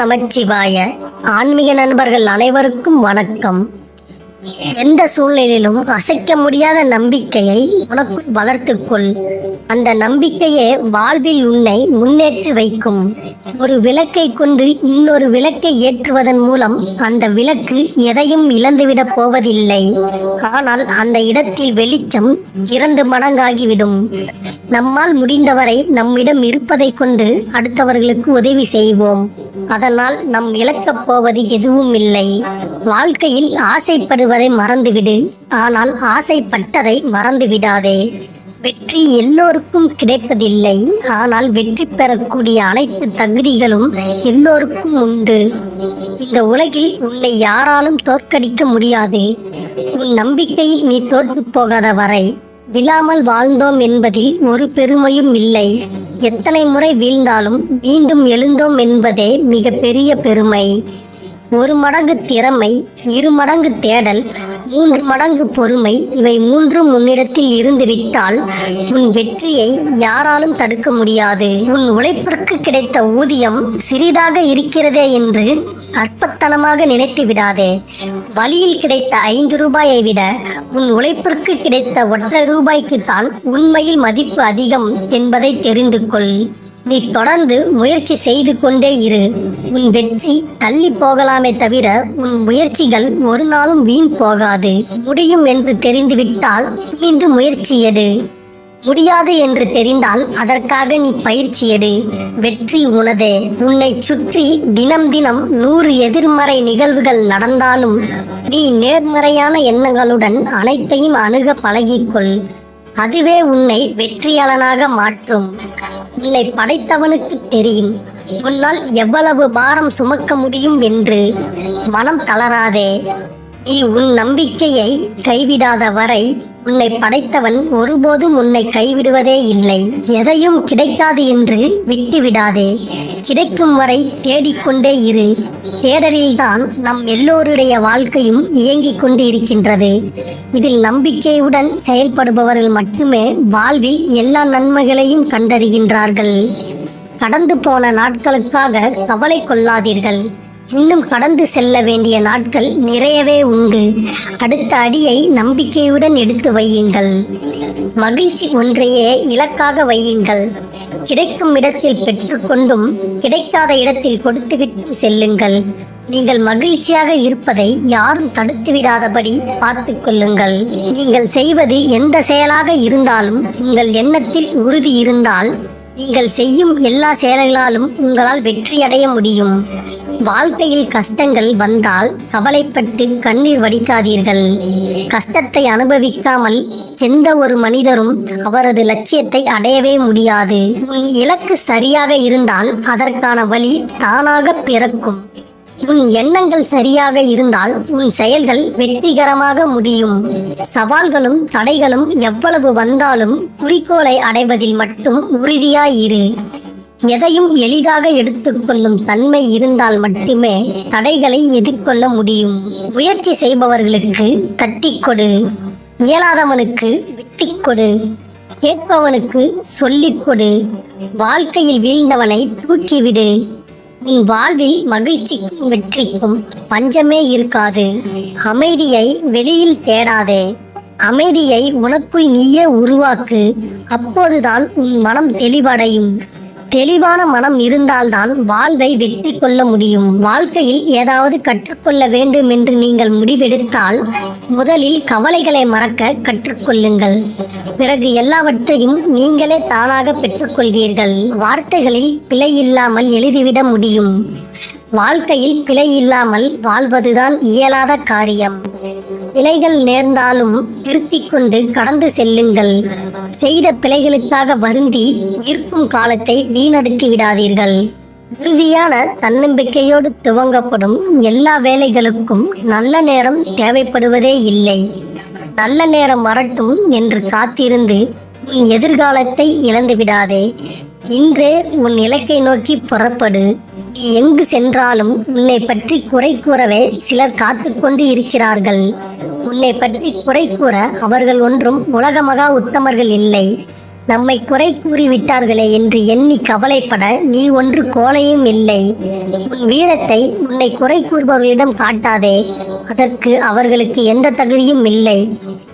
நமச்சிவாய. ஆன்மீக நண்பர்கள் அனைவருக்கும் வணக்கம். எந்த சூழ்நிலையிலும் அசைக்க முடியாத நம்பிக்கையை உனக்குள் வளர்த்துக்கொள். அந்த நம்பிக்கையே வாழ்வில் உன்னை முன்னேற்றி வைக்கும். ஒரு விளக்கை கொண்டு இன்னொரு விளக்கை ஏற்றுவதன் மூலம் அந்த விளக்கு எதையும் இழந்துவிடப் போவதில்லை. ஆனால் அந்த இடத்தில் வெளிச்சம் இரண்டு மடங்காகிவிடும். நம்மால் முடிந்தவரை நம்மிடம் இருப்பதை கொண்டு அடுத்தவர்களுக்கு உதவி செய்வோம். அதனால் நம் இழக்கப் போவது எதுவும் இல்லை. வாழ்க்கையில் ஆசைப்படுவது மறந்துவிடு. ஆனால் ஆசைப்பட்டதை மறந்து விடாதே வெற்றி எல்லோருக்கும் கிடைப்பதில்லை. ஆனால் வெற்றி பெறக்கூடிய அனைத்து தகுதிகளும் எல்லோருக்கும் உண்டு. இந்த உலகில் உன்னை யாராலும் தோற்கடிக்க முடியாது. உன் நம்பிக்கையில் நீ தோற்று போகாத வரை. விழாமல் வாழ்ந்தோம் என்பதில் ஒரு பெருமையும் இல்லை. எத்தனை முறை வீழ்ந்தாலும் மீண்டும் எழுந்தோம் என்பதே மிக பெரிய பெருமை. ஒரு மடங்கு திறமை இரு மடங்கு தேடல் மூன்று மடங்கு பொறுமை இவை மூன்றும் உன்னிடத்தில் இருந்து விட்டால் உன் வெற்றியை யாராலும் தடுக்க முடியாது. உன் உழைப்பிற்கு கிடைத்த ஊதியம் சிறிதாக இருக்கிறதே என்று அற்பத்தனமாக நினைத்து விடாதே. வழியில் கிடைத்த ஐந்து ரூபாயை விட உன் உழைப்பிற்கு கிடைத்த ஒற்றை ரூபாய்க்கு தான் உண்மையில் மதிப்பு அதிகம் என்பதை தெரிந்து கொள். நீ தொடர்ந்து முயற்சி செய்து கொண்டே இரு. உன் வெற்றி தள்ளி போகலாமே தவிர உன் முயற்சிகள் ஒரு நாளும் வீண் போகாது. முடியும் என்று தெரிந்துவிட்டால் துணிந்து முயற்சி எடு. முடியாது என்று தெரிந்தால் அதற்காக நீ பயிற்சி எடு. வெற்றி உனதே. உன்னை சுற்றி தினம் தினம் நூறு எதிர்மறை நிகழ்வுகள் நடந்தாலும் நீ நேர்மறையான எண்ணங்களுடன் அனைத்தையும் அணுக பழகிக்கொள். அதுவே உன்னை வெற்றியாளனாக மாற்றும். உன்னை படைத்தவனுக்கு தெரியும். உன்னால் எவ்வளவு பாரம் சுமக்க முடியும் என்று மனம் தளராதே. நீ உன் நம்பிக்கையை கைவிடாத வரை உன்னை படைத்தவன் ஒருபோதும் உன்னை கைவிடுவதே இல்லை. எதையும் கிடைக்காது என்று விட்டுவிடாதே. கிடைக்கும் வரை தேடிக்கொண்டே இரு. தேடலில்தான் நம் எல்லோருடைய வாழ்க்கையும் இயங்கிக் கொண்டு இருக்கின்றது இதில் நம்பிக்கையுடன் செயல்படுபவர்கள் மட்டுமே வாழ்வில் எல்லா நன்மைகளையும் கண்டறிகின்றார்கள். கடந்து போன நாட்களுக்காக கவலை கொள்ளாதீர்கள். இன்னும் கடந்து செல்ல வேண்டிய நாட்கள் நிறையவே உண்டு. அடுத்த அடியை நம்பிக்கையுடன் எடுத்து வையுங்கள். மகிழ்ச்சி ஒன்றையே இலக்காக வையுங்கள். கிடைக்கும் இடத்தில் பெற்றுக்கொண்டும் கிடைக்காத இடத்தில் கொடுத்துவிட்டு செல்லுங்கள். நீங்கள் மகிழ்ச்சியாக இருப்பதை யாரும் தடுத்து விடாதபடி பார்த்து கொள்ளுங்கள். நீங்கள் செய்வது எந்த செயலாக இருந்தாலும் உங்கள் எண்ணத்தில் உறுதி இருந்தால் நீங்கள் செய்யும் எல்லா செயல்களாலும் உங்களால் வெற்றி அடைய முடியும். வாழ்க்கையில் கஷ்டங்கள் வந்தால் கவலைப்பட்டு கண்ணீர் வடிக்காதீர்கள். கஷ்டத்தை அனுபவிக்காமல் எந்த ஒரு மனிதரும் அவரது லட்சியத்தை அடையவே முடியாது. இலக்கு சரியாக இருந்தால் அதற்கான வழி தானாக பிறக்கும். உன் எண்ணங்கள் சரியாக இருந்தால் உன் செயல்கள் வெற்றிகரமாக முடியும். சவால்களும் தடைகளும் எவ்வளவு வந்தாலும் குறிக்கோளை அடைவதில் மட்டும் உறுதியாயிரு எதையும் எளிதாக எடுத்துக்கொள்ளும் தன்மை இருந்தால் மட்டுமே தடைகளை எதிர்கொள்ள முடியும். முயற்சி செய்பவர்களுக்கு தட்டிக் கொடு. இயலாதவனுக்கு விட்டிக் கொடு. கேட்பவனுக்கு சொல்லிக் கொடு. வாழ்க்கையில் வீழ்ந்தவனை தூக்கிவிடு. உன் வாழ்வில் மகிழ்ச்சிக்கும் வெற்றிக்கும் பஞ்சமே இருக்காது. அமைதியை வெளியில் தேடாதே. அமைதியை உனக்குள் நீயே உருவாக்கு. அப்போதுதான் உன் மனம் தெளிவடையும். தெளிவான மனம் இருந்தால்தான் வாழ்வை வெற்றி கொள்ள முடியும். வாழ்க்கையில் ஏதாவது கற்றுக்கொள்ள வேண்டும் என்று நீங்கள் முடிவெடுத்தால் முதலில் கவலைகளை மறக்க கற்றுக்கொள்ளுங்கள். பிறகு எல்லாவற்றையும் நீங்களே தானாக பெற்றுக்கொள்வீர்கள். வார்த்தைகளில் பிழை இல்லாமல் எழுதிவிட முடியும். வாழ்க்கையில் பிழை இல்லாமல் வாழ்வதுதான் இயலாத காரியம். பிழைகள் நேர்ந்தாலும் திருத்திக் கொண்டு கடந்து செல்லுங்கள். செய்த பிழைகளுக்காக வருந்தி இருக்கும் காலத்தை வீணடித்து விடாதீர்கள். உறுதியான தன்னம்பிக்கையோடு துவங்கப்படும் எல்லா வேலைகளுக்கும் நல்ல நேரம் தேவைப்படுவதே இல்லை. நல்ல நேரம் வரட்டும் என்று காத்திருந்து உன் எதிர்காலத்தை இழந்து விடாதே. இன்றே உன் இலக்கை நோக்கி புறப்படு. நீ எங்கு சென்றாலும் உன்னை பற்றி குறை கூறவே சிலர் காத்து கொண்டு இருக்கிறார்கள். உன்னை பற்றி குறை கூற அவர்கள் ஒன்றும் உலக மகா உத்தமர்கள் இல்லை. நம்மை குறை கூறிவிட்டார்களே என்று எண்ணி கவலைப்பட நீ ஒன்று கோலையும் இல்லை. உன் வீரத்தை உன்னை குறை கூறுபவர்களிடம் காட்டாதே. அதற்கு அவர்களுக்கு எந்த தகுதியும் இல்லை.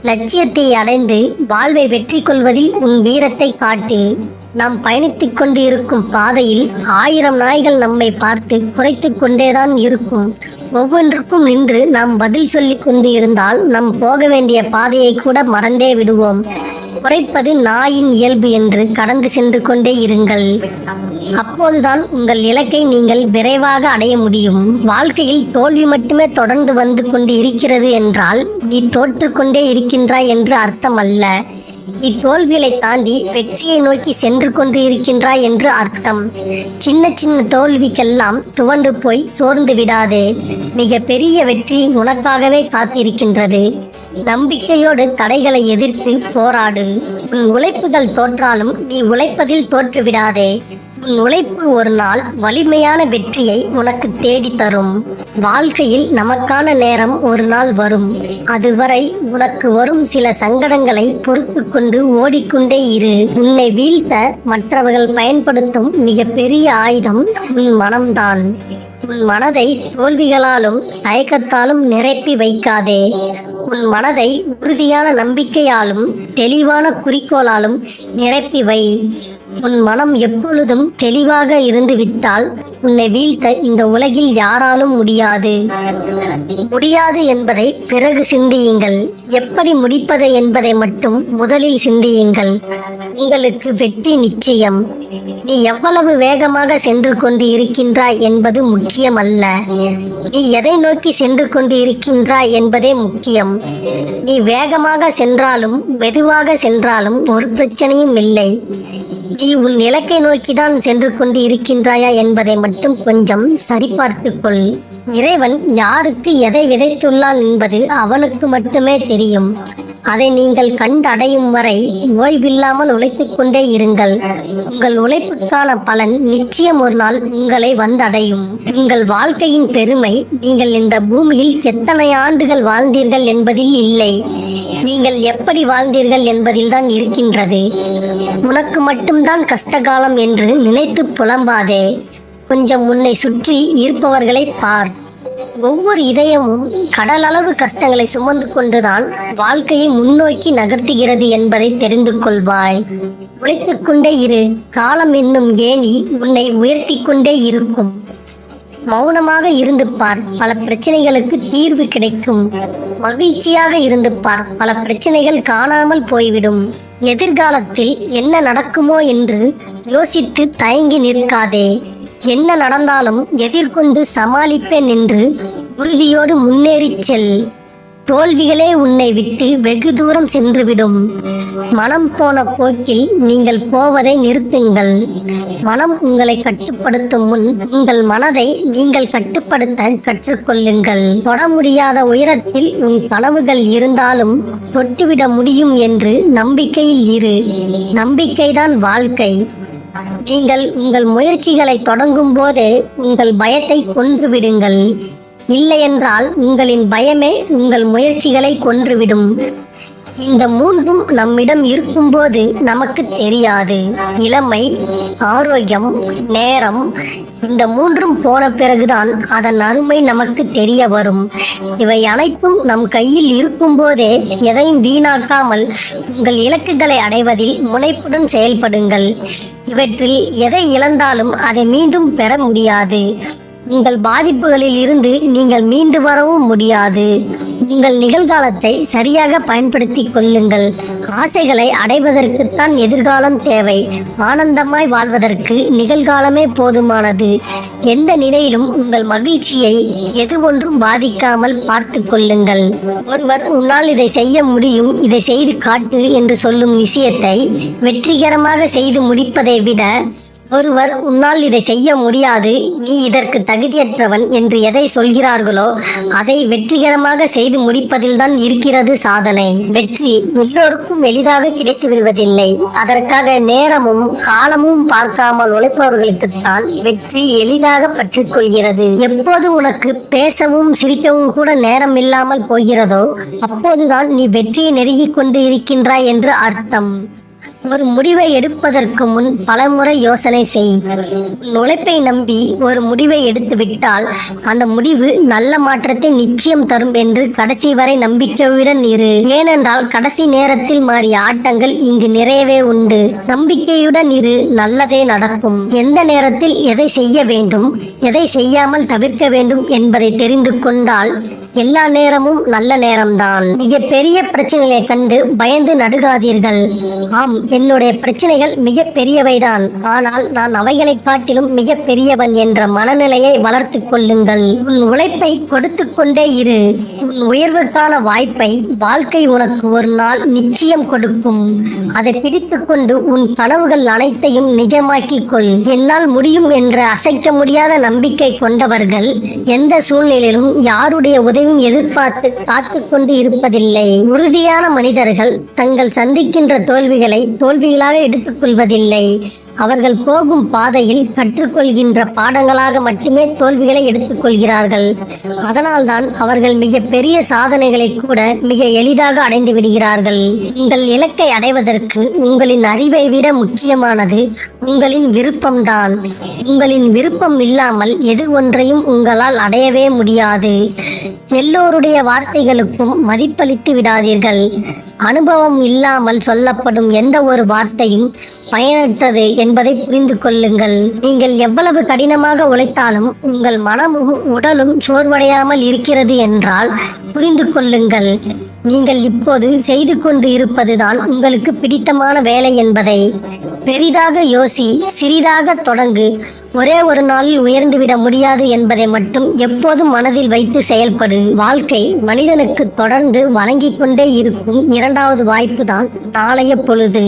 லட்சியத்தை அடைந்து வாழ்வை வெற்றி கொள்வதில் உன் வீரத்தை காட்டு. நாம் பயணித்துக் கொண்டு இருக்கும் பாதையில் ஆயிரம் நாய்கள் நம்மை பார்த்து குறைத்து கொண்டேதான் இருக்கும். ஒவ்வொன்றுக்கும் நின்று நாம் பதில் சொல்லிக் கொண்டு இருந்தால் நாம் போக வேண்டிய பாதையை கூட மறந்தே விடுவோம். குறைப்பது நாயின் இயல்பு என்று கடந்து சென்று கொண்டே இருங்கள். அப்போதுதான் உங்கள் இலக்கை நீங்கள் விரைவாக அடைய முடியும். வாழ்க்கையில் தோல்வி மட்டுமே தொடர்ந்து வந்து கொண்டு இருக்கிறது என்றால் நீ தோற்றுக்கொண்டே இருக்கின்றாய் என்று அர்த்தம் அல்ல நீ தோல்விகளை தாண்டி வெற்றியை நோக்கி சென்று கொண்டு இருக்கின்றாய் என்று அர்த்தம். சின்ன சின்ன தோல்விக்கெல்லாம் துவண்டு போய் சோர்ந்து விடாதே. மிக பெரிய வெற்றி உனக்காகவே காத்திருக்கின்றது. நம்பிக்கையோடு தடைகளை எதிர்த்து போராடு. உன் உழைப்புகள் தோற்றாலும் நீ உழைப்பதில் தோற்றுவிடாதே. உழைப்பு ஒரு நாள் வலிமையான வெற்றியை உனக்கு தேடித் தரும் வாழ்க்கையில் நமக்கான நேரம் ஒரு நாள் வரும். அதுவரை உனக்கு வரும் சில சங்கடங்களை பொறுத்து கொண்டு ஓடிக்கொண்டே இரு. உன்னை வீழ்த்த மற்றவர்கள் பயன்படுத்தும் மிகப்பெரிய ஆயுதம் உன் மனம்தான். உன் மனதை தோல்விகளாலும் தயக்கத்தாலும் நிரப்பி வைக்காதே. உன் மனதை உறுதியான நம்பிக்கையாலும் தெளிவான குறிக்கோளாலும் நிரப்பி வை. உன் மனம் எப்பொழுதும் தெளிவாக இருந்து விட்டால் உன்னை வீழ்த்த இந்த உலகில் யாராலும் முடியாது. முடியாது என்பதை பிறகு சிந்தியுங்கள். எப்படி முடிப்பது என்பதை மட்டும் முதலில் சிந்தியுங்கள். உங்களுக்கு வெற்றி நிச்சயம். நீ எவ்வளவு வேகமாக சென்று கொண்டு இருக்கின்றாய் என்பது முக்கியமல்ல. நீ எதை நோக்கி சென்று கொண்டு இருக்கின்றாய் என்பதே முக்கியம். நீ வேகமாக சென்றாலும் மெதுவாக சென்றாலும் ஒரு பிரச்சனையும் இல்லை. நீ உன் இலக்கை நோக்கிதான் சென்று கொண்டு இருக்கின்றாயா என்பதை மட்டும் கொஞ்சம் சரிபார்த்துக்கொள். இறைவன் யாருக்கு எதை விதைத்துள்ளான் என்பது அவனுக்கு மட்டுமே தெரியும். அதை நீங்கள் கண்டடையும் வரை ஓய்வில்லாமல் உழைத்துக் கொண்டே இருங்கள். உங்கள் உழைப்புக்கான பலன் நிச்சயம் ஒரு நாள் உங்களை வந்தடையும். உங்கள் வாழ்க்கையின் பெருமை நீங்கள் இந்த பூமியில் எத்தனை ஆண்டுகள் வாழ்ந்தீர்கள் என்பதில் இல்லை. நீங்கள் எப்படி வாழ்ந்தீர்கள் என்பதில்தான் இருக்கின்றது. உனக்கு மட்டும்தான் கஷ்டகாலம் என்று நினைத்து புலம்பாதே. கொஞ்சம் உன்னை சுற்றி இருப்பவர்களை பார். ஒவ்வொரு இதயமும் கடலளவு கஷ்டங்களை சுமந்து கொண்டுதான் வாழ்க்கையை முன்னோக்கி நகர்த்துகிறது என்பதை தெரிந்து கொள்வாய். உழைத்துக்கொண்டே இரு. காலம் என்னும் ஏணி உன்னை உயர்த்தி கொண்டே இருக்கும். மௌனமாக இருந்து பார் பல பிரச்சனைகளுக்கு தீர்வு கிடைக்கும். மகிழ்ச்சியாக இருந்து பார் பல பிரச்சனைகள் காணாமல் போய்விடும். எதிர்காலத்தில் என்ன நடக்குமோ என்று யோசித்து தயங்கி நிற்காதே. என்ன நடந்தாலும் எதிர்கொண்டு சமாளிப்பேன் என்று உறுதியோடு முன்னேறிச் செல். தோல்விகளே உன்னை விட்டு வெகு தூரம் சென்றுவிடும். மனம் போன போக்கில் நீங்கள் போவதை நிறுத்துங்கள். மனம் உங்களை கட்டுப்படுத்தும் முன் உங்கள் மனதை நீங்கள் கட்டுப்படுத்த கற்றுக்கொள்ளுங்கள். தொட முடியாத உயரத்தில் உன் கனவுகள் இருந்தாலும் தொட்டுவிட முடியும் என்று நம்பிக்கையில் இரு. நம்பிக்கைதான் வாழ்க்கை. நீங்கள் உங்கள் முயற்சிகளை தொடங்கும் போதே உங்கள் பயத்தை கொன்றுவிடுங்கள். இல்லையென்றால் உங்களின் பயமே உங்கள் முயற்சிகளை கொன்றுவிடும். இந்த மூன்றும் நம்மிடம் இருக்கும்போது நமக்கு தெரியாது. இளமை ஆரோக்கியம் நேரம் இந்த மூன்றும் போன பிறகுதான் அதன் அருமை நமக்கு தெரிய வரும். இவை அனைத்தும் நம் கையில் இருக்கும்போதே எதையும் வீணாக்காமல் உங்கள் இலக்குகளை அடைவதில் முனைப்புடன் செயல்படுங்கள். இவற்றில் எதை இழந்தாலும் அதை மீண்டும் பெற முடியாது. உங்கள் பாதிப்புகளில் இருந்து நீங்கள் மீண்டு வரவும் முடியாது. உங்கள் நிகழ்காலத்தை சரியாக பயன்படுத்திக் கொள்ளுங்கள். ஆசைகளை அடைவதற்குத்தான் எதிர்காலம் தேவை. ஆனந்தமாய் வாழ்வதற்கு நிகழ்காலமே போதுமானது. எந்த நிலையிலும் உங்கள் மகிழ்ச்சியை எது ஒன்றும் பாதிக்காமல் பார்த்து கொள்ளுங்கள். ஒருவர் உன்னால் இதை செய்ய முடியும் இதை செய்து காட்டு என்று சொல்லும் விஷயத்தை வெற்றிகரமாக செய்து முடிப்பதை விட ஒருவர் உன்னால் இதை செய்ய முடியாது. நீ இதற்கு தகுதியற்றவன் என்று எதை சொல்கிறார்களோ அதை வெற்றிகரமாக செய்து முடிப்பதில்தான் இருக்கிறது சாதனை. வெற்றி எல்லோருக்கும் எளிதாக கிடைத்து விடுவதில்லை. அதற்காக நேரமும் காலமும் பார்க்காமல் உழைப்பவர்களுக்குத்தான் வெற்றி எளிதாக பற்றிக்கொள்கிறது. எப்போது உனக்கு பேசவும் சிரிக்கவும் கூட நேரம் இல்லாமல் போகிறதோ அப்போதுதான் நீ வெற்றியை நெருங்கிக் கொண்டு இருக்கின்றாய் என்று அர்த்தம். ஒரு முடிவை எடுப்பதற்கு முன் பலமுறை யோசனை செய். நுழைப்பை உழைப்பை நம்பி ஒரு முடிவை எடுத்து விட்டால் அந்த முடிவு நல்ல மாற்றத்தை நிச்சயம் தரும் என்று கடைசி வரை நம்பிக்கையுடன் இரு. ஏனென்றால் கடைசி நேரத்தில் மாறிய ஆட்டங்கள் இங்கு நிறையவே உண்டு. நம்பிக்கையுடன் இரு நல்லதே நடக்கும். எந்த நேரத்தில் எதை செய்ய வேண்டும் எதை செய்யாமல் தவிர்க்க வேண்டும் என்பதை தெரிந்து கொண்டால் எல்லா நேரமும் நல்ல நேரம்தான். மிக பெரிய பிரச்சனையை கண்டு பயந்து நடுகாதீர்கள். ஆம் என்னுடைய பிரச்சனைகள் மிக பெரியவைதான். ஆனால் நான் அவைகளை காட்டிலும் மிக பெரியவன் என்ற மனநிலையை வளர்த்து கொள்ளுங்கள். உன் உழைப்பை கொடுத்து கொண்டே இரு. உன் உயர்வுக்கான வாய்ப்பை வாழ்க்கை உனக்கு ஒரு நாள் நிச்சயம் கொடுக்கும். அதை பிடித்து கொண்டு உன் கனவுகள் அனைத்தையும் நிஜமாக்கிக் கொள். என்னால் முடியும் என்ற அசைக்க முடியாத நம்பிக்கை கொண்டவர்கள் எந்த சூழ்நிலையிலும் யாருடைய உதவியும் எதிர்பார்த்து காத்து கொண்டு இருப்பதில்லை. உறுதியான மனிதர்கள் தங்கள் சந்திக்கின்ற தோல்விகளை தோல்விகளாக எடுத்துக்கொள்வதில்லை. அவர்கள் போகும் பாதையில் கற்றுக்கொள்கின்ற பாடங்களாக மட்டுமே தோல்விகளை எடுத்துக்கொள்கிறார்கள். அதனால்தான் அவர்கள் மிக பெரிய சாதனைகளை கூட மிக எளிதாக அடைந்து விடுகிறார்கள். உங்கள் இலக்கை அடைவதற்கு உங்களின் அறிவை விட முக்கியமானது உங்களின் விருப்பம்தான். உங்களின் விருப்பம் இல்லாமல் எது ஒன்றையும் உங்களால் அடையவே முடியாது. எல்லோருடைய வார்த்தைகளுக்கும் மதிப்பளித்து விடாதீர்கள். அனுபவம் இல்லாமல் சொல்லப்படும் எந்த ஒரு வார்த்தையும் பயனற்றது என்பதை புரிந்து கொள்ளுங்கள். நீங்கள் எவ்வளவு கடினமாக உழைத்தாலும் உங்கள் மனமும் உடலும் சோர்வடையாமல் இருக்கிறது என்றால் புரிந்து கொள்ளுங்கள். நீங்கள் இப்போது செய்து கொண்டு இருப்பதுதான் உங்களுக்கு பிடித்தமான வேலை என்பதை. பெரிதாக யோசி சிறிதாக தொடங்கு. ஒரே ஒரு நாளில் உயர்ந்துவிட முடியாது என்பதை மட்டும் எப்போதும் மனதில் வைத்து செயல்படு. வாழ்க்கை மனிதனுக்கு தொடர்ந்து வழங்கிக் கொண்டே இருக்கும் இரண்டாவது வாய்ப்பு தான் நாளைய பொழுது.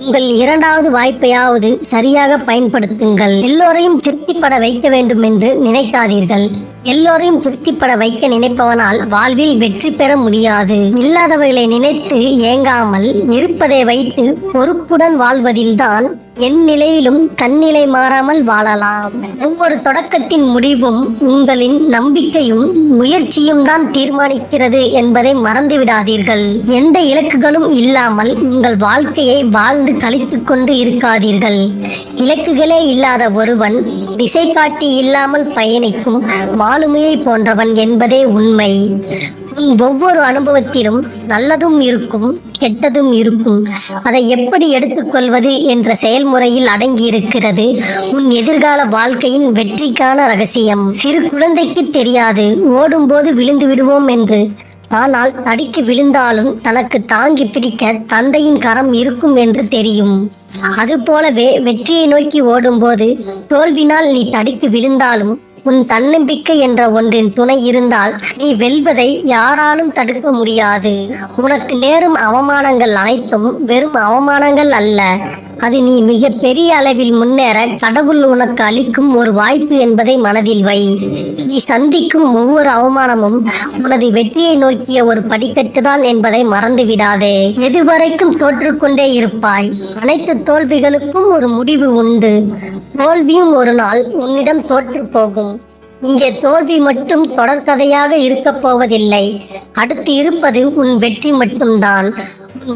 உங்கள் இரண்டாவது வாய்ப்பையாவது சரியாக பயன்படுத்துங்கள். எல்லோரையும் திருப்திப்பட வைக்க வேண்டும் என்று நினைக்காதீர்கள். எல்லோரையும் திருப்திப்பட வைக்க நினைப்பவனால் வாழ்வில் வெற்றி பெற முடியாது. இல்லாதவைகளை நினைத்து ஏங்காமல் இருப்பதை வைத்து பொறுப்புடன் வாழ்வதில்தான் என் நிலையிலும் தன்னிலை மாறாமல் வாழலாம். ஒவ்வொரு தொடக்கத்தின் முடிவும் உங்களின் நம்பிக்கையும் முயற்சியும் தான் தீர்மானிக்கிறது என்பதை மறந்துவிடாதீர்கள். எந்த இலக்குகளும் இல்லாமல் உங்கள் வாழ்க்கையை வாழ்ந்து கழித்துக் கொண்டு இருக்காதீர்கள். இலக்குகளே இல்லாத ஒருவன் திசை காட்டி இல்லாமல் பயணிக்கும் மாலுமியை போன்றவன் என்பதே உண்மை. ஒவ்வொரு அனுபவத்திலும் நல்லதும் இருக்கும் கெட்டதும் இருக்கும். அதை எப்படி எடுத்துக்கொள்வது என்ற செயல்முறையில் அடங்கியிருக்கிறது. உன் எதிர்கால வாழ்க்கையின் வெற்றிக்கான ரகசியம். சிறு குழந்தைக்கு தெரியாது ஓடும்போது விழுந்து விடுவோம் என்று. ஆனால் தடிக்கு விழுந்தாலும் தனக்கு தாங்கி பிடிக்க தந்தையின் கரம் இருக்கும் என்று தெரியும். அதுபோலவே வெற்றியை நோக்கி ஓடும்போது தோல்வினால் நீ தடிக்கு விழுந்தாலும் உன் தன்னம்பிக்கை என்ற ஒன்றின் துணை இருந்தால் நீ வெல்வதை யாராலும் தடுக்க முடியாது. உனக்கு நேரும் அவமானங்கள் அனைத்தும் வெறும் அவமானங்கள் அல்ல. அது நீ மிக பெரிய அளவில் முன்னேற கடவுள் உனக்கு அளிக்கும் ஒரு வாய்ப்பு என்பதை மனதில் வை. நீ சந்திக்கும் ஒவ்வொரு அவமானமும் உனது வெற்றியை நோக்கிய ஒரு படிக்கட்டுதான் என்பதை மறந்து விடாதே எதுவரைக்கும் தோற்றுக்கொண்டே இருப்பாய். அனைத்து தோல்விகளுக்கும் ஒரு முடிவு உண்டு. தோல்வியும் ஒரு நாள் உன்னிடம் தோற்று போகும். இங்கே தோல்வி மட்டும் தொடர்கதையாக இருக்கப் போவதில்லை. அடுத்து இருப்பது உன் வெற்றி மட்டும்தான்.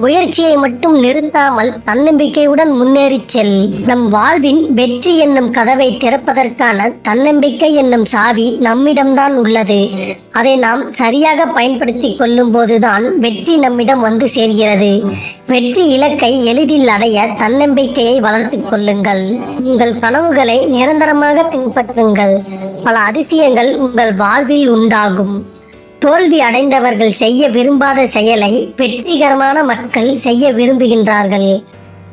முயற்சியை மட்டும் நிறுத்தாமல் தன்னம்பிக்கையுடன் முன்னேறிச் செல். நம் வாழ்வின் வெற்றி என்னும் கதவை திறப்பதற்கான தன்னம்பிக்கை என்னும் சாவி நம்மிடம்தான் உள்ளது. அதை நாம் சரியாக பயன்படுத்தி கொள்ளும் போதுதான் வெற்றி நம்மிடம் வந்து சேர்கிறது. வெற்றி இலக்கை எளிதில் அடைய தன்னம்பிக்கையை வளர்த்துக் கொள்ளுங்கள். உங்கள் கனவுகளை நிரந்தரமாக பின்பற்றுங்கள். பல அதிசயங்கள் உங்கள் வாழ்வில் உண்டாகும். தோல்வி அடைந்தவர்கள் செய்ய விரும்பாத செயலை வெற்றிகரமான மக்கள் செய்ய விரும்புகின்றார்கள்.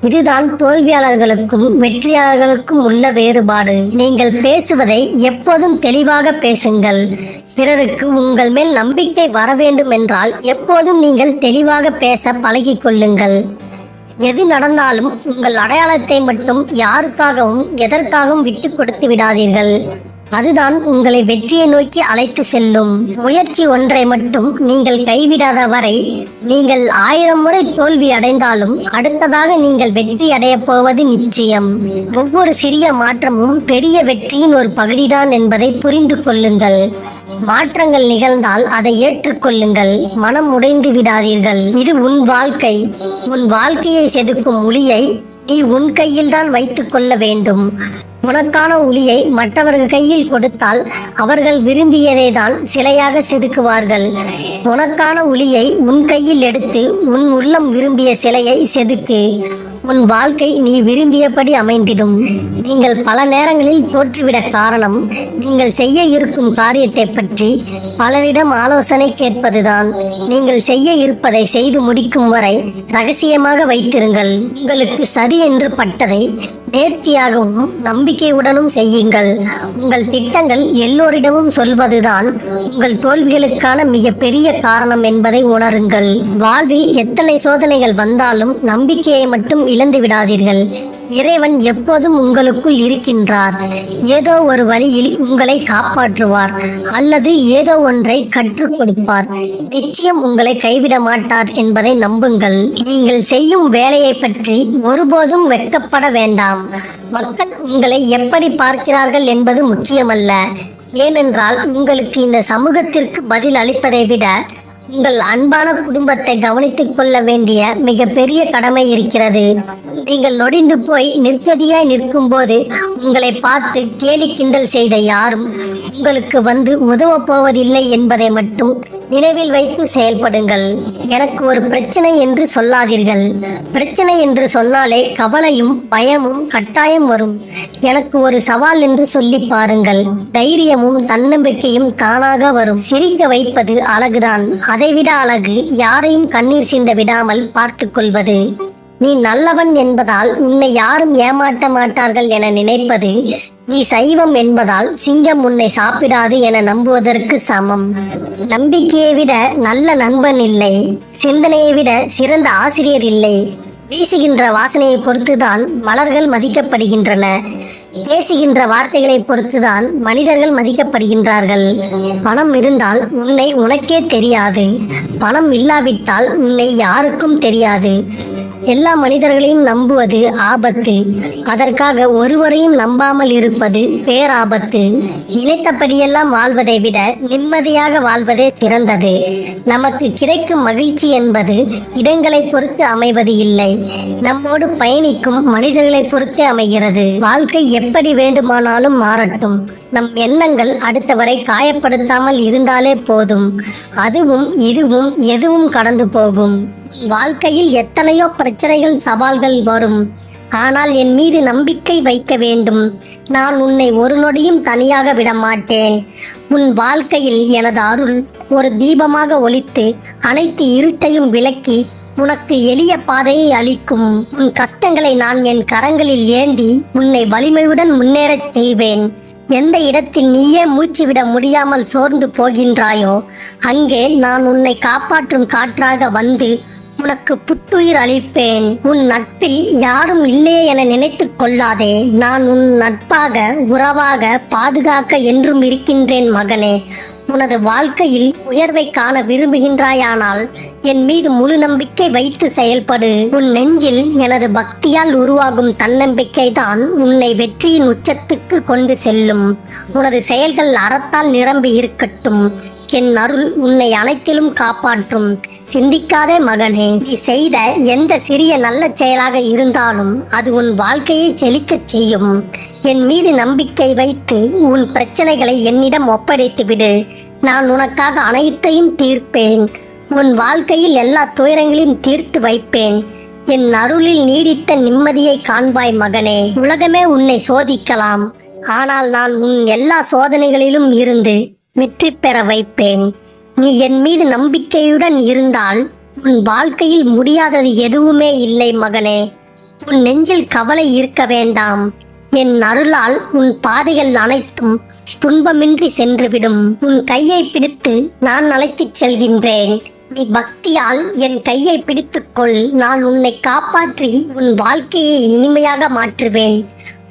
இதுதான் தோல்வியாளர்களுக்கும் வெற்றியாளர்களுக்கும் உள்ள வேறுபாடு. நீங்கள் பேசுவதை எப்போதும் தெளிவாக பேசுங்கள். பிறருக்கு உங்கள் மேல் நம்பிக்கை வர வேண்டும் என்றால் எப்போதும் நீங்கள் தெளிவாக பேச பழகி கொள்ளுங்கள். எது நடந்தாலும் உங்கள் அடையாளத்தை மட்டும் யாருக்காகவும் எதற்காகவும் விட்டு கொடுத்து விடாதீர்கள். அதுதான் உங்களை வெற்றியை நோக்கி அழைத்து செல்லும். முயற்சி ஒன்றை மட்டும் நீங்கள் கைவிடாத வரை நீங்கள் ஆயிரம் முறை தோல்வி அடைந்தாலும் அடுத்ததாக நீங்கள் வெற்றி அடைய போவது நிச்சயம். ஒவ்வொரு சிறிய மாற்றமும் பெரிய வெற்றியின் ஒரு பகுதிதான் என்பதை புரிந்து கொள்ளுங்கள். மாற்றங்கள் நிகழ்ந்தால் அதை ஏற்றுக்கொள்ளுங்கள். மனம் உடைந்து விடாதீர்கள். இது உன் வாழ்க்கை. உன் வாழ்க்கையை செதுக்கும் ஒளியை நீ உன் கையில் தான் வைத்துக் கொள்ள வேண்டும். உனக்கான ஒளியை மற்றவர்கள் கையில் கொடுத்தால் அவர்கள் விரும்பியதை தான் சிலையாக செதுக்குவார்கள். உனக்கான ஒளியை உன் கையில் எடுத்து உன் உள்ளம் விரும்பிய சிலையை செதுக்கு. உன் வாழ்க்கை நீ விரும்பியபடி அமைந்திடும். நீங்கள் பல நேரங்களில் தோற்றுவிட காரணம் நீங்கள் செய்ய இருக்கும் காரியத்தை பற்றி பலரிடம் ஆலோசனை கேட்பதுதான். நீங்கள் செய்ய இருப்பதை செய்து முடிக்கும் வரை ரகசியமாக வைத்திருங்கள். உங்களுக்கு சரி என்று பட்டதை நேர்த்தியாகவும் நம்பிக்கையுடனும் செய்யுங்கள். உங்கள் திட்டங்கள் எல்லோரிடமும் சொல்வதுதான் உங்கள் தோல்விகளுக்கான மிகப்பெரிய காரணம் என்பதை உணருங்கள். வாழ்வில் எத்தனை சோதனைகள் வந்தாலும் நம்பிக்கையை மட்டும் இல்லை இழந்து விடாதீர்கள். இறைவன் எப்போதும் உங்களுக்குள் இருக்கின்றார். ஏதோ ஒரு வழியில் உங்களை காப்பாற்றுவார் அல்லது ஏதோ ஒன்றை கற்றுக் கொடுப்பார். நிச்சயம் உங்களை கைவிட மாட்டார் என்பதை நம்புங்கள். நீங்கள் செய்யும் வேலையை பற்றி ஒருபோதும் வெட்கப்பட வேண்டாம். மக்கள் உங்களை எப்படி பார்க்கிறார்கள் என்பது முக்கியமல்ல. ஏனென்றால் உங்களுக்கு இந்த சமூகத்திற்கு பதில் அளிப்பதை விட உங்கள் அன்பான குடும்பத்தை கவனித்துக் கொள்ள வேண்டிய மிகப்பெரிய கடமை இருக்கிறது. நீங்கள் நொடிந்து போய் நிற்கதியாய் நிற்கும்போது உங்களை பார்த்து கேலி கிண்டல் செய்த யாரும் உங்களுக்கு வந்து உதவப் போவதில்லை என்பதை மட்டும் நினைவில் வைத்து செயல்படுங்கள். எனக்கு ஒரு பிரச்சனை என்று சொல்லாதீர்கள். பிரச்சனை என்று சொன்னாலே கவலையும் பயமும் கட்டாயம் வரும். எனக்கு ஒரு சவால் என்று சொல்லி பாருங்கள். தைரியமும் தன்னம்பிக்கையும் தானாக வரும். சிரிக்க வைப்பது அழகுதான். அதைவிட அழகு யாரையும் கண்ணீர் சிந்த விடாமல் பார்த்து கொள்வது. நீ நல்லவன் என்பதால் உன்னை யாரும் ஏமாற்ற மாட்டார்கள் என நினைப்பது நீ சைவம் என்பதால் சிங்கம் உன்னை சாப்பிடாது என நம்புவதற்கு சமம். நம்பிக்கையை விட நல்ல நண்பன் இல்லை சிந்தனையை விட சிறந்த ஆசிரியர் இல்லை. வீசுகின்ற வாசனையை பொறுத்துதான் மலர்கள் மதிக்கப்படுகின்றன. பேசுகின்ற வார்த்தைகளை பொறுத்துதான் மனிதர்கள் மதிக்கப்படுகின்றார்கள். பணம் இருந்தால் உன்னை உனக்கே தெரியாது. பணம் இல்லாவிட்டால் உன்னை யாருக்கும் தெரியாது. எல்லா மனிதர்களையும் நம்புவது ஆபத்து. அதற்காக ஒருவரையும் நம்பாமல் இருப்பது பேராபத்து. நினைத்தபடியெல்லாம் வாழ்வதை விட நிம்மதியாக வாழ்வதே சிறந்தது. நமக்கு கிடைக்கும் மகிழ்ச்சி என்பது இடங்களை பொறுத்து அமைவது இல்லை. நம்மோடு பயணிக்கும் மனிதர்களை பொறுத்தே அமைகிறது. வாழ்க்கை எப்படி வேண்டுமானாலும் மாறட்டும். நம் எண்ணங்கள் அடுத்தவரை காயப்படுத்தாமல் இருந்தாலே போதும். அதுவும் இதுவும் எதுவும் கடந்து போகும். வாழ்க்கையில் எத்தனையோ பிரச்சனைகள் சவால்கள் வரும். ஆனால் என் மீது நம்பிக்கை வைக்க வேண்டும். நான் உன்னை ஒரு நொடியும் தனியாக விட மாட்டேன் உன் வாழ்க்கையில் எனது அருள் ஒரு தீபமாக ஒழித்து அனைத்து இருட்டையும் விலக்கி உனக்கு எளிய பாதையை அளிக்கும். உன் கஷ்டங்களை நான் என் கரங்களில் ஏந்தி உன்னை வலிமையுடன் முன்னேறச் செய்வேன். எந்த இடத்தில் நீயே மூச்சு விட முடியாமல் சோர்ந்து போகின்றாயோ அங்கே நான் உன்னை காப்பாற்றும் காற்றாக வந்து உனக்கு புத்துயிர் அளிப்பேன். உன் நட்பில் யாரும் இல்லையே என நினைத்து கொள்ளாதே. நான் உன் நட்பாக உறவாக பாதுகாக்க என்றும் இருக்கின்றேன் மகனே. உனது வாழ்க்கையில் உயர்வை காண விரும்புகின்றாயானால் என் மீது முழு நம்பிக்கை வைத்து செயல்படு. உன் நெஞ்சில் எனது பக்தியால் உருவாகும் தன்னம்பிக்கை தான் உன்னை வெற்றியின் உச்சத்துக்கு கொண்டு செல்லும். உனது செயல்கள் அறத்தால் நிரம்பி இருக்கட்டும். என் அருள் உன்னை அனைத்திலும் காப்பாற்றும். சிந்திக்காதே மகனே நீ செய்த எந்த சிறிய நல்ல செயலாக இருந்தாலும் அது உன் வாழ்க்கையை செழிக்கச் செய்யும். என் மீது நம்பிக்கை வைத்து உன் பிரச்சனைகளை என்னிடம் ஒப்படைத்து விடு நான் உனக்காக அனைத்தையும் தீர்ப்பேன். உன் வாழ்க்கையில் எல்லா துயரங்களையும் தீர்த்து வைப்பேன். என் அருளில் நீடித்த நிம்மதியை காண்பாய் மகனே. உலகமே உன்னை சோதிக்கலாம். ஆனால் நான் உன் எல்லா சோதனைகளிலும் இருந்து வெற்றி பெற வைப்பேன். நீ என் மீது நம்பிக்கையுடன் இருந்தால் உன் வாழ்க்கையில் முடியாதது எதுவுமே இல்லை மகனே. உன் நெஞ்சில் கவலை இருக்க வேண்டாம். என் அருளால் உன் பாதைகள் அனைத்தும் துன்பமின்றி சென்றுவிடும். உன் கையை பிடித்து நான் அழைத்துச் செல்கின்றேன். நீ பக்தியால் என் கையை பிடித்துக்கொள். நான் உன்னை காப்பாற்றி உன் வாழ்க்கையை இனிமையாக மாற்றுவேன்.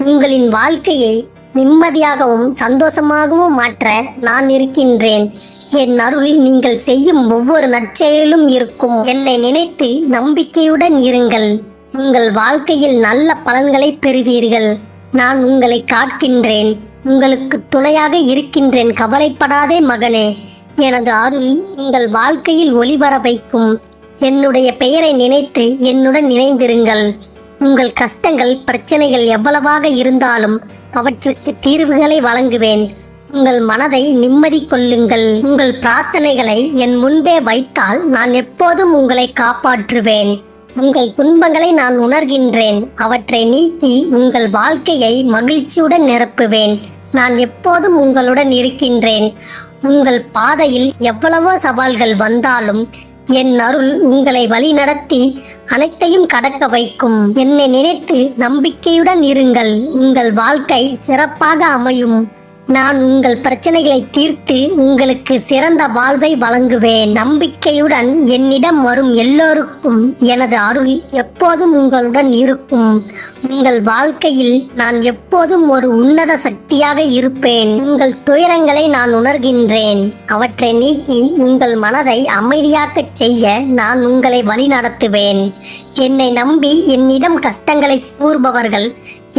உங்களின் வாழ்க்கையை நிம்மதியாகவும் சந்தோஷமாகவும் மாற்ற நான் இருக்கின்றேன். என் அருள் நீங்கள் செய்யும் ஒவ்வொரு நற்செயலும் இருக்கும். என்னை நினைத்து நம்பிக்கையுடன் இருங்கள். உங்கள் வாழ்க்கையில் நல்ல பலன்களை பெறுவீர்கள். நான் உங்களை காக்கின்றேன். உங்களுக்கு துணையாக இருக்கின்றேன். கவலைப்படாதே மகனே. எனது அருள் உங்கள் வாழ்க்கையில் ஒளிவர வைக்கும். என்னுடைய பெயரை நினைத்து என்னுடன் இணைந்திருங்கள். உங்கள் கஷ்டங்கள் பிரச்சனைகள் எவ்வளவாக இருந்தாலும் அவற்றுக்கு தீர்வுகளை வழங்குவேன். உங்கள் மனதை நிம்மதி கொள்ளுங்கள். உங்கள் பிரார்த்தனைகளை என் முன்பே வைத்தால் நான் எப்போதும் உங்களை காப்பாற்றுவேன். உங்கள் துன்பங்களை நான் உணர்கின்றேன். அவற்றை நீக்கி உங்கள் வாழ்க்கையை மகிழ்ச்சியுடன் நிரப்புவேன். நான் எப்போதும் உங்களுடன் இருக்கின்றேன். உங்கள் பாதையில் எவ்வளவோ சவால்கள் வந்தாலும் என் அருள் உங்களை வழிநடத்தி அனைத்தையும் கடக்க வைக்கும். என்னை நினைத்து நம்பிக்கையுடன் இருங்கள். உங்கள் வாழ்க்கை சிறப்பாக அமையும். நான் உங்கள் பிரச்சனைகளை தீர்த்து உங்களுக்கு சிறந்த வாழ்வை வழங்குவேன். நம்பிக்கையுடன் என்னிடம் வரும் எல்லோருக்கும் எனது அருள் எப்போதும் உங்களுடன் இருக்கும். உங்கள் வாழ்க்கையில் நான் எப்போதும் ஒரு உன்னத சக்தியாக இருப்பேன். உங்கள் துயரங்களை நான் உணர்கின்றேன். அவற்றை நீக்கி உங்கள் மனதை அமைதியாக்கச் செய்ய நான் உங்களை வழிநடத்துவேன். என்னை நம்பி என்னிடம் கஷ்டங்களை கூறுபவர்கள்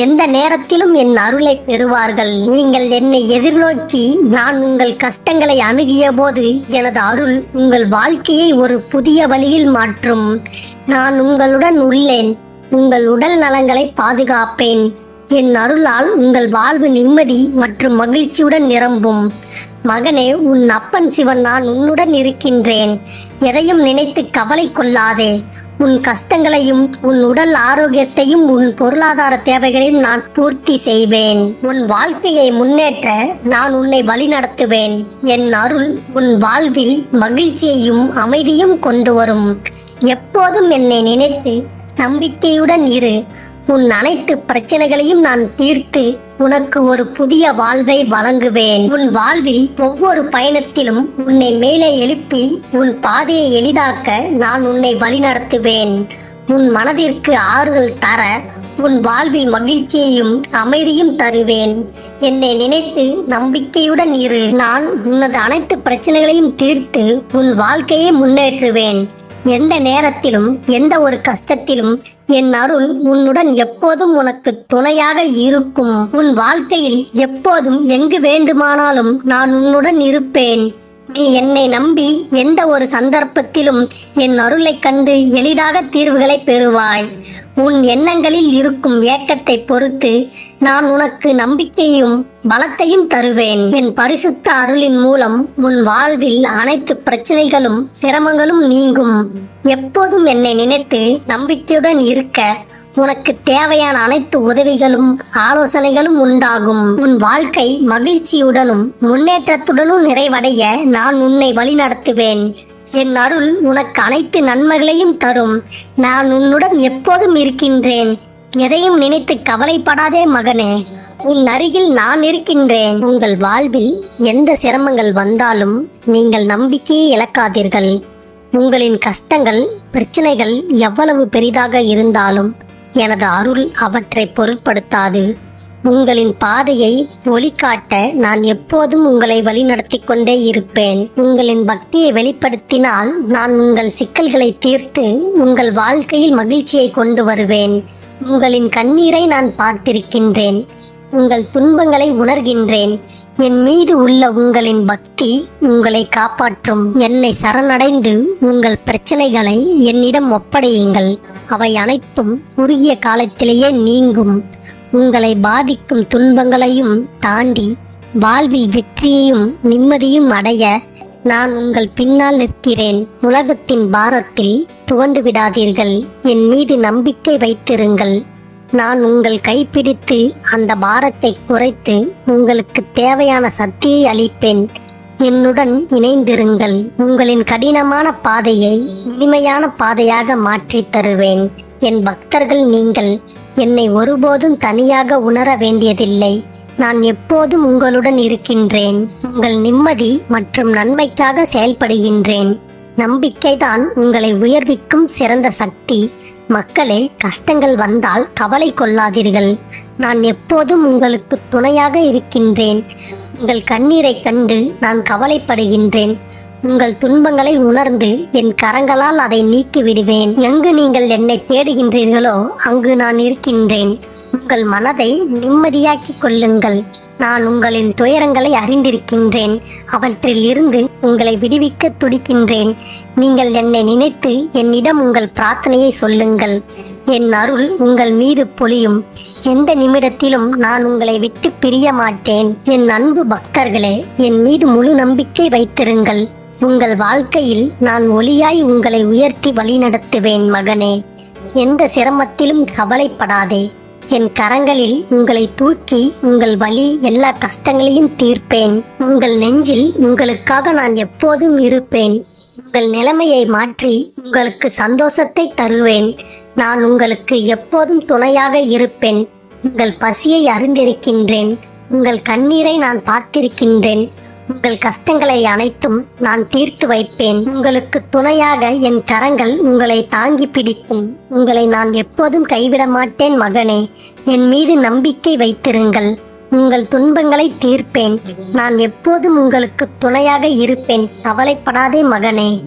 எந்த நேரத்திலும் என் அருளை பெறுவார்கள். நீங்கள் என்னை எதிர்நோக்கி நான் உங்கள் கஷ்டங்களை அணுகிய போது எனது அருள் உங்கள் வாழ்க்கையை ஒரு புதிய வழியில் மாற்றும். நான் உங்களுடன் உள்ளேன். உங்கள் உடல் நலங்களை பாதுகாப்பேன். என் அருளால் உங்கள் வாழ்வு நிம்மதி மற்றும் மகிழ்ச்சியுடன் நிரம்பும். மகனே உன் அப்பன் சிவன் நான் உன்னுடன் இருக்கின்றேன். எதையும் நினைத்து கவலை கொள்ளாதே. உன் கஷ்டங்களையும் உன் உடல் ஆரோக்கியத்தையும் உன் பொருளாதார தேவைகளையும் நான் பூர்த்தி செய்வேன். உன் வாழ்க்கையை முன்னேற்ற நான் உன்னை வழிநடத்துவேன். என் அருள் உன் வாழ்வில் மகிழ்ச்சியையும் அமைதியும் கொண்டு வரும். எப்போதும் என்னை நினைத்து நம்பிக்கையுடன் இரு. உன் அனைத்து பிரச்சனைகளையும் நான் தீர்த்து உனக்கு ஒரு புதிய வாழ்வை வழங்குவேன். உன் வாழ்வில் ஒவ்வொரு பயணத்திலும் உன்னை மேலே எழுப்பி உன் பாதையை எளிதாக்க நான் உன்னை வழிநடத்துவேன். உன் மனதிற்கு ஆறுதல் தர உன் வாழ்வில் மகிழ்ச்சியையும் அமைதியும் தருவேன். என்னை நினைத்து நம்பிக்கையுடன் இரு. நான் உனது அனைத்து பிரச்சனைகளையும் தீர்த்து உன் வாழ்க்கையை முன்னேற்றுவேன். எந்த நேரத்திலும் எந்த ஒரு கஷ்டத்திலும் என் அருள் உன்னுடன் எப்போதும் உனக்கு துணையாக இருக்கும். உன் வாழ்க்கையில் எப்போதும் எங்கு வேண்டுமானாலும் நான் உன்னுடன் இருப்பேன். நீ என்னை நம்பி எந்த ஒரு சந்தர்ப்பத்திலும் என் அருளை கண்டு எளிதாக தீர்வுகளை பெறுவாய். உன் எண்ணங்களில் இருக்கும் ஏக்கத்தை பொறுத்து நான் உனக்கு நம்பிக்கையும் பலத்தையும் தருவேன். என் பரிசுத்த அருளின் மூலம் உன் வாழ்வில் அனைத்து பிரச்சனைகளும் சிரமங்களும் நீங்கும். எப்போதும் என்னை நினைத்து நம்பிக்கையுடன் இருக்க உனக்கு தேவையான அனைத்து உதவிகளும் ஆலோசனைகளும் உண்டாகும். உன் வாழ்க்கை மகிழ்ச்சியுடனும் முன்னேற்றத்துடனும் நிறைவடைய நான் உன்னை வழிநடத்துவேன். என் அருள் உனக்கு அனைத்து நன்மைகளையும் தரும். நான் உன்னுடன் எப்போதும் இருக்கின்றேன். எதையும் நினைத்து கவலைப்படாதே மகனே. உன் அருகில் நான் இருக்கின்றேன். உங்கள் வாழ்வில் எந்த சிரமங்கள் வந்தாலும் நீங்கள் நம்பிக்கையை இழக்காதீர்கள். உங்களின் கஷ்டங்கள் பிரச்சனைகள் எவ்வளவு பெரிதாக இருந்தாலும் எனது அருள் அவற்றை பொருட்படுத்தாது. உங்களின் பாதையை ஒளிக்காட்ட நான் எப்போதும் உங்களை வழிநடத்தி கொண்டே இருப்பேன். உங்களின் பக்தியை வெளிப்படுத்தினால் நான் உங்கள் சிக்கல்களை தீர்த்து உங்கள் வாழ்க்கையில் மகிழ்ச்சியை கொண்டு வருவேன். உங்களின் கண்ணீரை நான் பார்த்திருக்கின்றேன். உங்கள் துன்பங்களை உணர்கின்றேன். என் மீது உள்ள உங்களின் பக்தி உங்களை காப்பாற்றும். என்னை சரணடைந்து உங்கள் பிரச்சனைகளை என்னிடம் ஒப்படையுங்கள். அவை அனைத்தும் குறுகிய காலத்திலேயே நீங்கும். உங்களை பாதிக்கும் துன்பங்களையும் தாண்டி வாழ்வில் வெற்றியையும் நிம்மதியும் அடைய நான் உங்கள் பின்னால் நிற்கிறேன். உலகத்தின் பாரத்தில் துவண்டு விடாதீர்கள். என் மீது நம்பிக்கை வைத்திருங்கள். நான் உங்கள் கைப்பிடித்து அந்த பாரத்தை குறைத்து உங்களுக்கு தேவையான சக்தியை அளிப்பேன். என்னுடன் இணைந்திருங்கள். உங்களின் கடினமான பாதையை இனிமையான பாதையாக மாற்றித் தருவேன். என் பக்தர்கள் நீங்கள் என்னை ஒருபோதும் தனியாக உணர வேண்டியதில்லை. நான் எப்போதும் உங்களுடன் இருக்கின்றேன். உங்கள் நிம்மதி மற்றும் நன்மைக்காக செயல்படுகின்றேன். நம்பிக்கைதான் உங்களை உயர்விக்கும் சிறந்த சக்தி. மக்களே கஷ்டங்கள் வந்தால் கவலை கொள்ளாதீர்கள். நான் எப்போதும் உங்களுக்கு துணையாக இருக்கின்றேன். உங்கள் கண்ணீரை கண்டு நான் கவலைப்படுகின்றேன். உங்கள் துன்பங்களை உணர்ந்து என் கரங்களால் அதை நீக்கி விடுவேன் எங்கு நீங்கள் என்னை தேடுகின்றீர்களோ அங்கு நான் இருக்கின்றேன். உங்கள் மனதை நிம்மதியாக்கிக் கொள்ளுங்கள். நான் உங்களின் துயரங்களை அறிந்திருக்கின்றேன். அவற்றில் இருந்து உங்களை விடுவிக்க துடிக்கின்றேன். நீங்கள் என்னை நினைத்து என்னிடம் உங்கள் பிரார்த்தனையை சொல்லுங்கள். என் அருள் உங்கள் மீது பொழியும். எந்த நிமிடத்திலும் நான் உங்களை விட்டு பிரிய மாட்டேன் என் அன்பு பக்தர்களே என் மீது முழு நம்பிக்கை வைத்திருங்கள். உங்கள் வாழ்க்கையில் நான் ஒளியாய் உங்களை உயர்த்தி வழிநடத்துவேன் மகனே. எந்த சிரமத்திலும் கவலைப்படாதே. என் கரங்களில் உங்களை தூக்கி உங்கள் வலி எல்லா கஷ்டங்களையும் தீர்ப்பேன். உங்கள் நெஞ்சில் உங்களுக்காக நான் எப்போதும் இருப்பேன். உங்கள் நிலைமையை மாற்றி உங்களுக்கு சந்தோஷத்தை தருவேன். நான் உங்களுக்கு எப்போதும் துணையாக இருப்பேன். உங்கள் பசியை அறிந்திருக்கின்றேன். உங்கள் கண்ணீரை நான் பார்த்திருக்கின்றேன். உங்கள் கஷ்டங்களை அனைத்தும் நான் தீர்த்து வைப்பேன். உங்களுக்கு துணையாக என் கரங்கள் உங்களை தாங்கி பிடிக்கும். உங்களை நான் எப்போதும் கைவிட மாட்டேன் மகனே. என் மீது நம்பிக்கை வைத்திருங்கள். உங்கள் துன்பங்களை தீர்ப்பேன். நான் எப்போதும் உங்களுக்கு துணையாக இருப்பேன். கவலைப்படாதே மகனே.